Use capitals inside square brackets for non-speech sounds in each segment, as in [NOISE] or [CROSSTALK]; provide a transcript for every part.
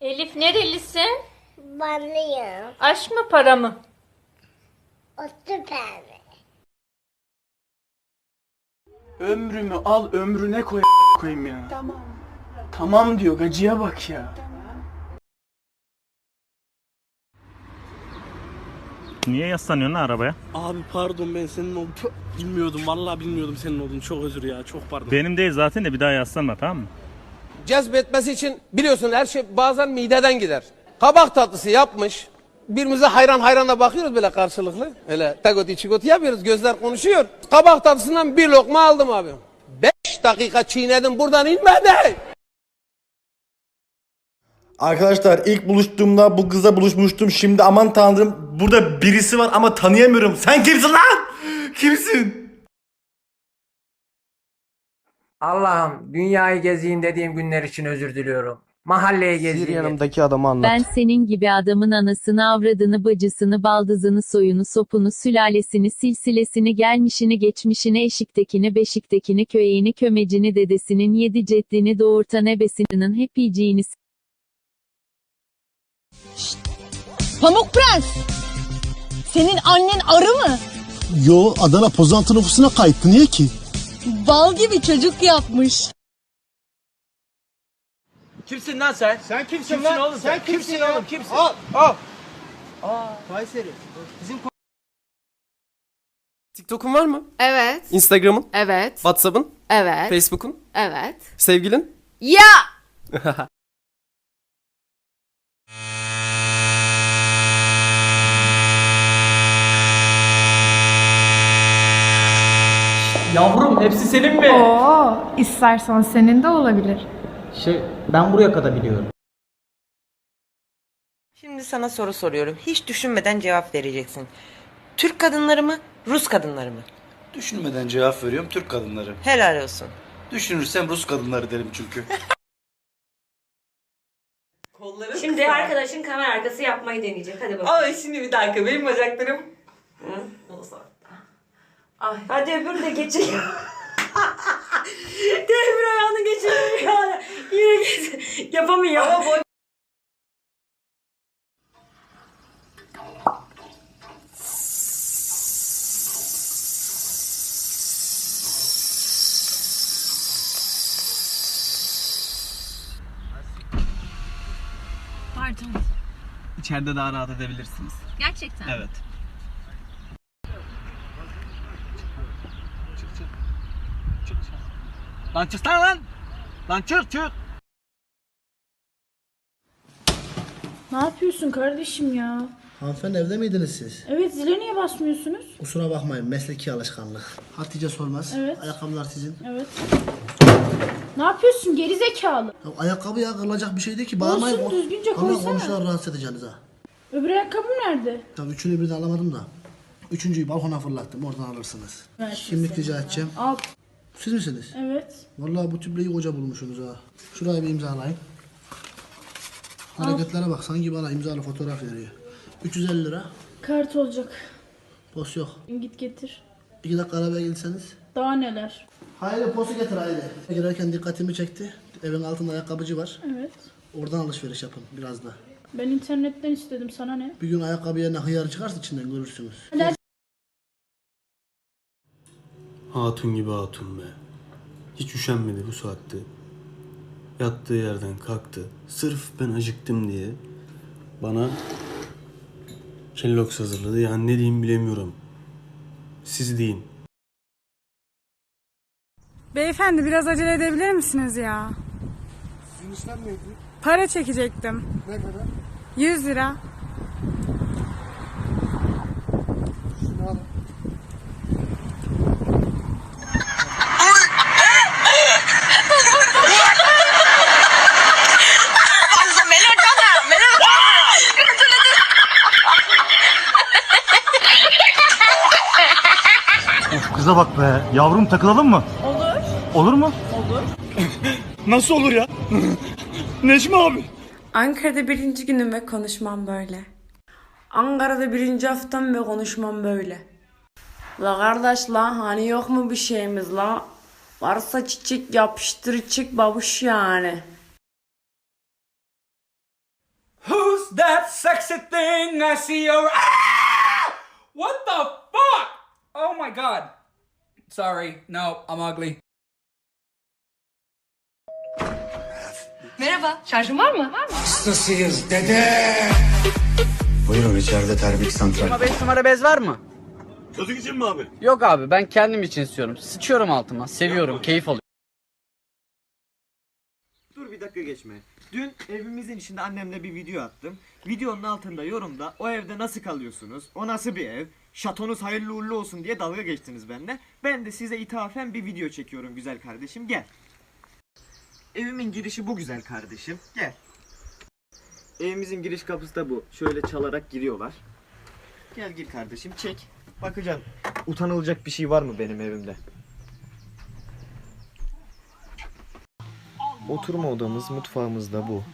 Elif nerelisin? Banlıyım. Aşk mı para mı? O süper mi? Ömrümü al ömrüne koy koyayım ya. Tamam. Tamam diyor gacıya bak ya. Niye yaslanıyorsun lan arabaya? Abi pardon ben senin olduğunu bilmiyordum. Vallahi bilmiyordum senin olduğunu. Çok özür ya. Çok pardon. Benim değil zaten de bir daha yaslanma tamam mı? Cezbetmesi için biliyorsun her şey bazen mideden gider. Kabak tatlısı yapmış. Birbirimize hayran hayranla bakıyoruz böyle karşılıklı. Öyle tegoti çikoti yapıyoruz gözler konuşuyor. Kabak tatlısından bir lokma aldım abi. Beş dakika çiğnedim buradan inmedi. Arkadaşlar ilk buluştuğumda bu kızla buluşmuştum. Şimdi aman tanrım burada birisi var ama tanıyamıyorum. Sen kimsin lan? Kimsin? Allah'ım dünyayı gezeyim dediğim günler için özür diliyorum. Mahalleye gezeyim. yanımdaki adamı anlat. Ben senin gibi adamın anasını avradını bacısını baldızını soyunu sopunu sülalesini silsilesini gelmişini geçmişini eşiktekini beşiktekini köyeni kömecini dedesinin yedi ceddini doğurtan ebesinin hep yiyeceğini Pamuk Prens. Senin annen arı mı? Yo Adana Pozantı nüfusuna kayıttı niye ki? Bal gibi çocuk yapmış. Kimsin lan sen? Sen kimsin, lan? oğlum sen? kimsin oğlum? Kimsin? Al. Al. Kayseri. Bizim TikTok'un var mı? Evet. Instagram'ın? Evet. WhatsApp'ın? Evet. Facebook'un? Evet. Sevgilin? Ya! [LAUGHS] Yavrum hepsi senin mi? Oo, istersen senin de olabilir. Şey ben buraya kadar biliyorum. Şimdi sana soru soruyorum. Hiç düşünmeden cevap vereceksin. Türk kadınları mı, Rus kadınları mı? Düşünmeden cevap veriyorum Türk kadınları. Helal olsun. Düşünürsem Rus kadınları derim çünkü. Şimdi arkadaşın kamera arkası yapmayı deneyecek. Hadi bakalım. Ay şimdi bir dakika benim bacaklarım. Hı? Ay, hadi öbürünü de geçir. [LAUGHS] Demir ayağını geçiriyor ya. Yine geç. Yapamıyor. Ama boy... Pardon. İçeride daha rahat edebilirsiniz. Gerçekten. Evet. Çık çık. Lan çık lan lan. Lan çık çık. Ne yapıyorsun kardeşim ya? Hanımefendi evde miydiniz siz? Evet zile niye basmıyorsunuz? Kusura bakmayın mesleki alışkanlık. Hatice sormaz. Evet. Ayakkabılar sizin. Evet. Ne yapıyorsun geri zekalı? Ya ayakkabı ya kırılacak bir şey değil ki. Bağırmayın. Olsun, düzgünce Ama koysana. komşular rahatsız edeceğiniz ha. Öbür ayakkabım nerede? Tabii üçünü birden alamadım da. Üçüncüyü balkona fırlattım oradan alırsınız. Ver Kimlik rica edeceğim. Al. Siz misiniz? Evet. Vallahi bu tüpleyi koca bulmuşsunuz ha. Şurayı bir imzalayın. Hareketlere bak sanki bana imzalı fotoğraf veriyor. 350 lira. Kart olacak. Pos yok. Git getir. İki dakika arabaya gelseniz. Daha neler? Hayri posu getir Hayri. Girerken dikkatimi çekti. Evin altında ayakkabıcı var. Evet. Oradan alışveriş yapın biraz da. Ben internetten istedim sana ne? Bir gün ayakkabı yerine hıyar çıkarsa içinden görürsünüz. Hadi Hatun gibi hatun be. Hiç üşenmedi bu saatte. Yattığı yerden kalktı. Sırf ben acıktım diye bana Kellogg's hazırladı. Yani ne diyeyim bilemiyorum. Siz deyin. Beyefendi biraz acele edebilir misiniz ya? Sizin işlem neydi? Para çekecektim. Ne kadar? 100 lira. Kıza bak be. Yavrum takılalım mı? Olur. Olur mu? [LAUGHS] Nasıl olur ya? [LAUGHS] Necmi abi. Ankara'da birinci günüm ve konuşmam böyle. Ankara'da birinci haftam ve konuşmam böyle. La kardeş la hani yok mu bir şeyimiz la? Varsa çiçek yapıştır çık babuş yani. Who's that sexy thing I see around? Ah! What the fuck? Oh my god. Sorry, no, I'm ugly. Merhaba. Şarjın var mı? Var mı? Buyurun içeride termik santral. 5 numara bez var mı? Çocuk için mi abi? Yok abi ben kendim için istiyorum. Sıçıyorum altıma. Seviyorum, keyif alıyorum. Dur bir dakika geçme. Dün evimizin içinde annemle bir video attım. Videonun altında yorumda o evde nasıl kalıyorsunuz? O nasıl bir ev? Şatonuz hayırlı uğurlu olsun diye dalga geçtiniz benimle. Ben de size ithafen bir video çekiyorum güzel kardeşim. Gel. Evimin girişi bu güzel kardeşim. Gel. Evimizin giriş kapısı da bu. Şöyle çalarak giriyorlar. Gel gir kardeşim çek. Bakacaksın. Utanılacak bir şey var mı benim evimde? Oturma odamız, mutfağımız da bu.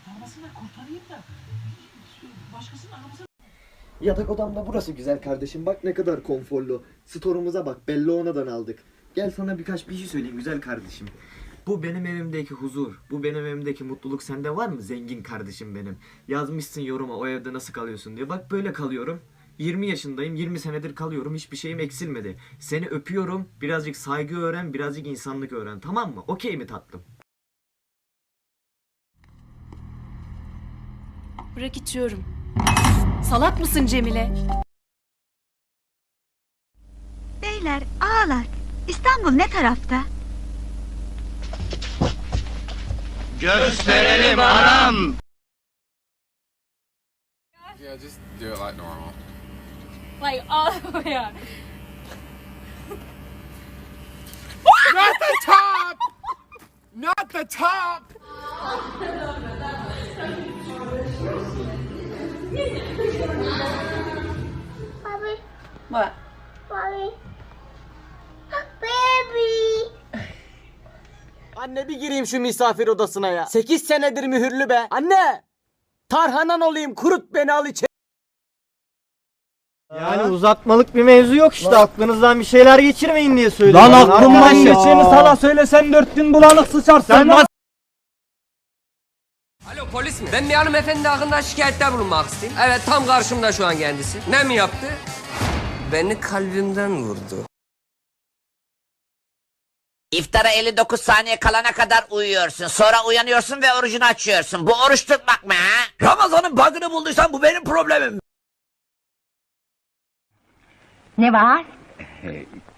Yatak odam da burası güzel kardeşim. Bak ne kadar konforlu. Store'umuza bak. Belli onadan aldık. Gel sana birkaç bir şey söyleyeyim güzel kardeşim. Bu benim evimdeki huzur. Bu benim evimdeki mutluluk sende var mı zengin kardeşim benim? Yazmışsın yoruma o evde nasıl kalıyorsun diye. Bak böyle kalıyorum. 20 yaşındayım. 20 senedir kalıyorum. Hiçbir şeyim eksilmedi. Seni öpüyorum. Birazcık saygı öğren, birazcık insanlık öğren. Tamam mı? Okey mi tatlım? Bırak içiyorum. Salak mısın Cemile? Beyler ağlar. İstanbul ne tarafta? Gösterelim anam. Yeah, just do it like normal. Like all the way up. Not the top! Not the top! [LAUGHS] Bobby, What? Bobby. Baby. Anne bir gireyim şu misafir odasına ya. 8 senedir mühürlü be. Anne! Tarhanan olayım kurut beni al içeri. Yani uzatmalık bir mevzu yok işte aklınızdan bir şeyler geçirmeyin diye söylüyorum. Lan aklımdan geçeni sana söylesen dört gün bulanık sıçarsın. Sen Alo polis mi? Ben bir hanımefendi hakkında şikayette bulunmak istedim. Evet tam karşımda şu an kendisi. Ne mi yaptı? Beni kalbimden vurdu. İftara 59 saniye kalana kadar uyuyorsun. Sonra uyanıyorsun ve orucunu açıyorsun. Bu oruç tutmak mı ha? Ramazan'ın bug'ını bulduysan bu benim problemim. Ne var?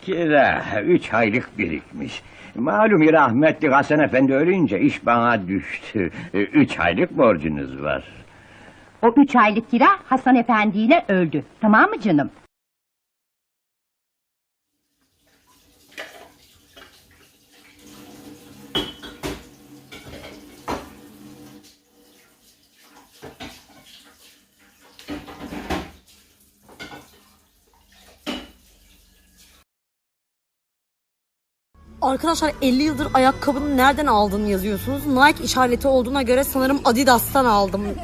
Kira üç aylık birikmiş. Malum rahmetli Hasan Efendi ölünce iş bana düştü. Üç aylık borcunuz var. O üç aylık kira Hasan Efendi ile öldü. Tamam mı canım? Arkadaşlar 50 yıldır ayakkabının nereden aldığını yazıyorsunuz. Nike işareti olduğuna göre sanırım Adidas'tan aldım.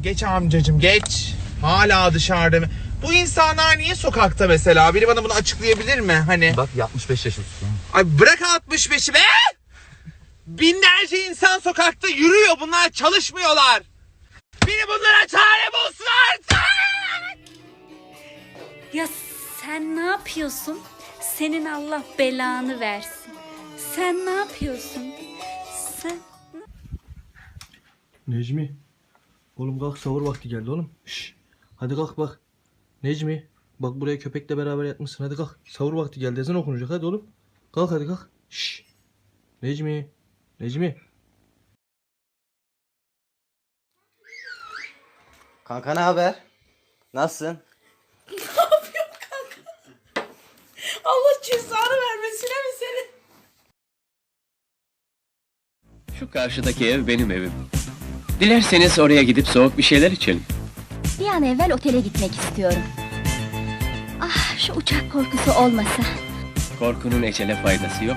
Geç amcacım geç. Hala dışarıda mı? Bu insanlar niye sokakta mesela? Biri bana bunu açıklayabilir mi? Hani Bak 65 yaşındasın. Ay bırak 65'i be! Binlerce insan sokakta yürüyor. Bunlar çalışmıyorlar. Biri bunlara çare bulsun artık! Ya sen ne yapıyorsun? Senin Allah belanı versin. Sen ne yapıyorsun? Sen Necmi. Oğlum kalk sahur vakti geldi oğlum. Şş. Hadi kalk bak. Necmi. Bak buraya köpekle beraber yatmışsın. Hadi kalk. Sahur vakti geldi. Ezan okunacak. Hadi oğlum. Kalk hadi kalk. Şş. Necmi. Necmi. Kanka ne haber? Nasılsın? Allah cezanı vermesine mi seni? Şu karşıdaki ev benim evim. Dilerseniz oraya gidip soğuk bir şeyler içelim. Bir an evvel otele gitmek istiyorum. Ah şu uçak korkusu olmasa. Korkunun ecele faydası yok.